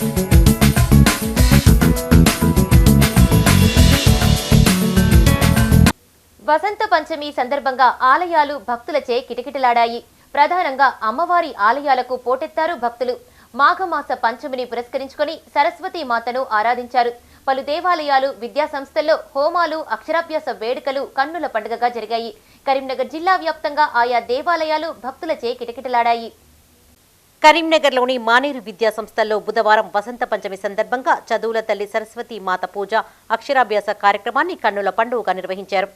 వసంత పంచమి సందర్భంగా ఆలయాలు భక్తులచే కిటకిటలాడాయి. ప్రధానంగా అమ్మవారి ఆలయాలకు పోటెత్తారు భక్తులు. మాఘమాస పంచమిని పురస్కరించుకొని సరస్వతి మాతను ఆరాధించారు. పలు దేవాలయాలు విద్యా సంస్థల్లో హోమాలు అక్షరాభ్యాస వేడుకలు కన్నుల పండుగగా జరిగాయి. కరీంనగర్ జిల్లా వ్యాప్తంగా ఆయా దేవాలయాలు భక్తులచే కిటకిటలాడాయి. కరీంనగర్లోని మానేరు విద్యా సంస్థల్లో బుధవారం వసంత పంచమి సందర్భంగా చదువుల తల్లి సరస్వతి మాత పూజ అక్షరాభ్యాస కార్యక్రమాన్ని కన్నుల పండుగగా నిర్వహించారు.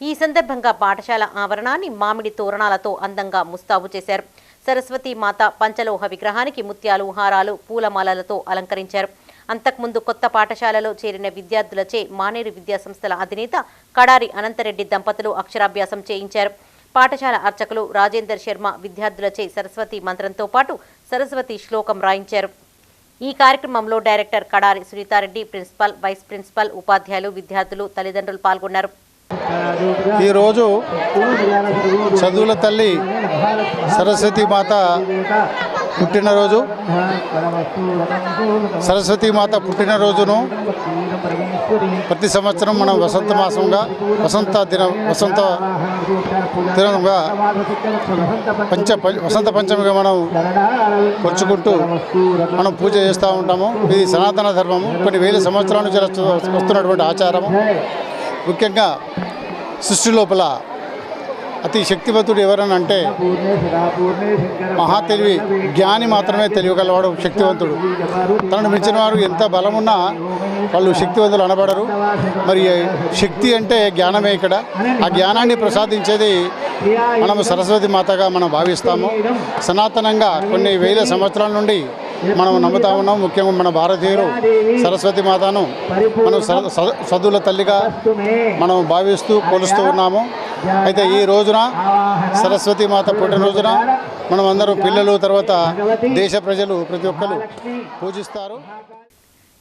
ఈ సందర్భంగా పాఠశాల ఆవరణాన్ని మామిడి తోరణాలతో అందంగా ముస్తాబు చేశారు. సరస్వతి మాత పంచలోహ విగ్రహానికి ముత్యాలు హారాలు పూలమాలలతో అలంకరించారు. అంతకుముందు కొత్త పాఠశాలలో చేరిన విద్యార్థులచే మానేరు విద్యా సంస్థల అధినేత కడారి అనంతరెడ్డి దంపతులు అక్షరాభ్యాసం చేయించారు. పాఠశాల అర్చకులు రాజేందర్ శర్మ విద్యార్థులచే సరస్వతి మంత్రంతో పాటు సరస్వతి శ్లోకం రాయించారు. ఈ కార్యక్రమంలో director Kadari Sunitha Reddy principal vice principal ఉపాధ్యాయులు విద్యార్థులు తల్లిదండ్రులు పాల్గొన్నారు. ఈరోజు చదువుల తల్లి సరస్వతి మాత పుట్టినరోజు. సరస్వతీమాత పుట్టినరోజును ప్రతి సంవత్సరం మనం వసంత మాసంగా వసంత దినం వసంత దినంగా పంచ ప- వసంత పంచమిగా మనం వచ్చుకుంటూ మనం పూజ చేస్తూ ఉంటాము. ఇది సనాతన ధర్మము. కొన్ని వేల సంవత్సరాల నుంచి వస్తున్నటువంటి ఆచారము. ముఖ్యంగా సృష్టి లోపల అతి శక్తివంతుడు ఎవరని అంటే మహా తెలివి జ్ఞాని మాత్రమే తెలియగలవాడు శక్తివంతుడు. తనను మించిన వారు ఎంత బలమున్నా వాళ్ళు శక్తివంతులు అనబడరు. మరి శక్తి అంటే జ్ఞానమే ఇక్కడ. ఆ జ్ఞానాన్ని ప్రసాదించేది మనము సరస్వతి మాతగా మనం భావిస్తాము. సనాతనంగా కొన్ని వేల సంవత్సరాల నుండి మనం నమ్ముతా ఉన్నాం. ముఖ్యంగా మన భారతీయులు సరస్వతి మాతను మనం స- తల్లిగా మనం భావిస్తూ కొలుస్తూ ఉన్నాము. అయితే ఈ రోజున సరస్వతి మాత పుట్టినరోజున మనం అందరం పిల్లలు తర్వాత దేశ ప్రజలు ప్రతి ఒక్కరు పూజిస్తారు.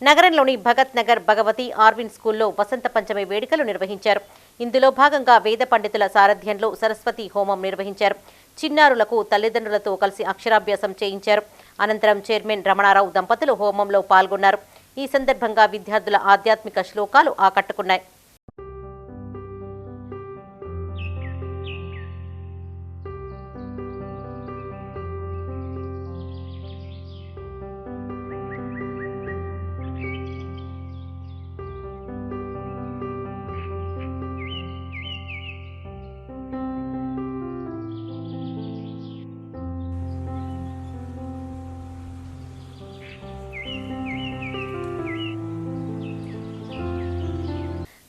నగరంలోని భగత్ నగర్ భగవతి ఆర్విన్ స్కూల్లో వసంత పంచమి వేడుకలు నిర్వహించారు. ఇందులో భాగంగా వేద పండితుల సారథ్యంలో సరస్వతి హోమం నిర్వహించారు. చిన్నారులకు తల్లిదండ్రులతో కలిసి అక్షరాభ్యాసం చేయించారు. అనంతరం చైర్మన్ రమణారావు దంపతులు హోమంలో పాల్గొన్నారు. ఈ సందర్భంగా విద్యార్థుల ఆధ్యాత్మిక శ్లోకాలు ఆకట్టుకున్నాయి.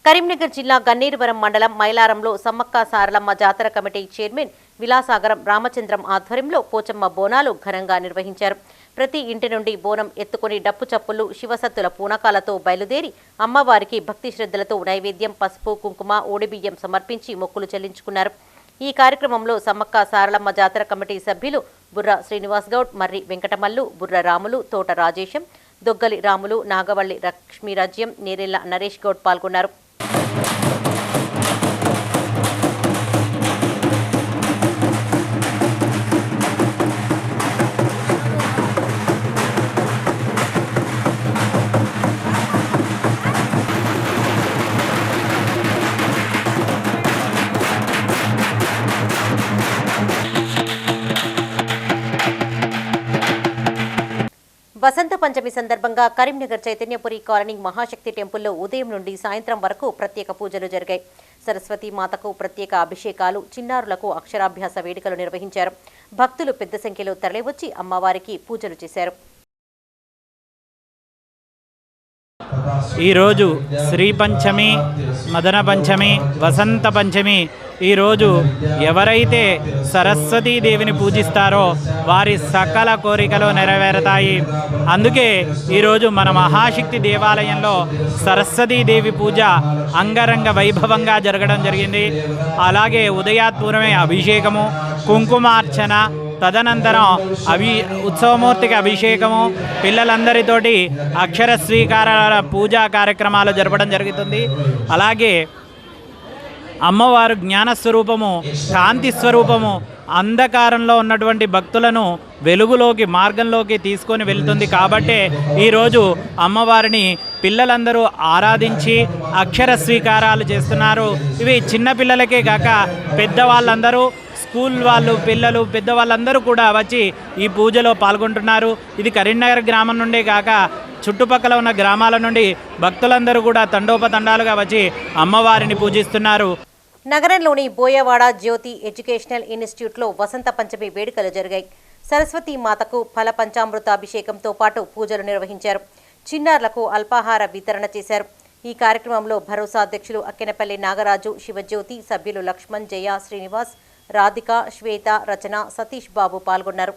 కరీంనగర్ జిల్లా గన్నేరువరం మండలం మైలారంలో సమ్మక్క సారలమ్మ జాతర కమిటీ చైర్మన్ విలాసాగరం రామచంద్రం ఆధ్వర్యంలో పోచమ్మ బోనాలు ఘనంగా నిర్వహించారు. ప్రతి ఇంటి నుండి బోనం ఎత్తుకుని డప్పు చప్పులు శివసత్తుల పూనకాలతో బయలుదేరి అమ్మవారికి భక్తి శ్రద్ధలతో నైవేద్యం పసుపు కుంకుమ ఓడిబియ్యం సమర్పించి మొక్కులు చెల్లించుకున్నారు. ఈ కార్యక్రమంలో సమ్మక్క సారలమ్మ జాతర కమిటీ సభ్యులు బుర్ర శ్రీనివాస్ గౌడ్ మర్రి వెంకటమల్లు బుర్ర రాములు తోట రాజేశం దొగ్గలి రాములు నాగవల్లి లక్ష్మీరాజ్యం నేరెళ్ళ నరేష్ గౌడ్ పాల్గొన్నారు. Thank you. వసంత పంచమి సందర్భంగా కరీంనగర్ చైతన్యపురి కాలనీ మహాశక్తి టెంపుల్లో ఉదయం నుండి సాయంత్రం వరకు ప్రత్యేక పూజలు జరిగాయి. సరస్వతి మాతకు ప్రత్యేక అభిషేకాలు చిన్నారులకు అక్షరాభ్యాస వేడుకలు నిర్వహించారు. భక్తులు పెద్ద సంఖ్యలో తరలివచ్చి అమ్మవారికి పూజలు చేశారు. ఈరోజు శ్రీ పంచమి మదన పంచమి వసంత పంచమి ఈరోజు ఎవరైతే సరస్వతీదేవిని పూజిస్తారో వారి సకల కోరికలు నెరవేరుతాయి. అందుకే ఈరోజు మన మహాశక్తి దేవాలయంలో సరస్వతీదేవి పూజ అంగరంగ వైభవంగా జరగడం జరిగింది. అలాగే ఉదయాత్పూర్వమే అభిషేకము కుంకుమార్చన తదనంతరం అభి ఉత్సవమూర్తికి అభిషేకము పిల్లలందరితోటి అక్షర స్వీకార పూజా కార్యక్రమాలు జరపడం జరుగుతుంది. అలాగే అమ్మవారు జ్ఞాన స్వరూపము కాంతి స్వరూపము అంధకారంలో ఉన్నటువంటి భక్తులను వెలుగులోకి మార్గంలోకి తీసుకొని వెళ్తుంది. కాబట్టే ఈరోజు అమ్మవారిని పిల్లలందరూ ఆరాధించి అక్షర స్వీకారాలు చేస్తున్నారు. ఇవి చిన్న పిల్లలకే కాక పెద్దవాళ్ళందరూ స్కూల్ వాళ్ళు పిల్లలు పెద్దవాళ్ళందరూ కూడా వచ్చి ఈ పూజలో పాల్గొంటున్నారు. ఇది కరీంనగర్ గ్రామం నుండే కాక చుట్టుపక్కల ఉన్న గ్రామాల నుండి భక్తులందరూ కూడా తండోపతండాలుగా వచ్చి అమ్మవారిని పూజిస్తున్నారు. నగరంలోని బోయవాడ జ్యోతి ఎడ్యుకేషనల్ ఇన్స్టిట్యూట్లో వసంత పంచమి వేడుకలు జరిగాయి. సరస్వతి మాతకు ఫల పంచామృతాభిషేకంతో పాటు పూజలు నిర్వహించారు. చిన్నారులకు అల్పాహార వితరణ చేశారు. ఈ కార్యక్రమంలో భరోసా అధ్యక్షులు అక్కెనపల్లి నాగరాజు శివజ్యోతి సభ్యులు లక్ష్మణ్ జయ శ్రీనివాస్ రాధిక శ్వేత రచన సతీష్ బాబు పాల్గొన్నారు.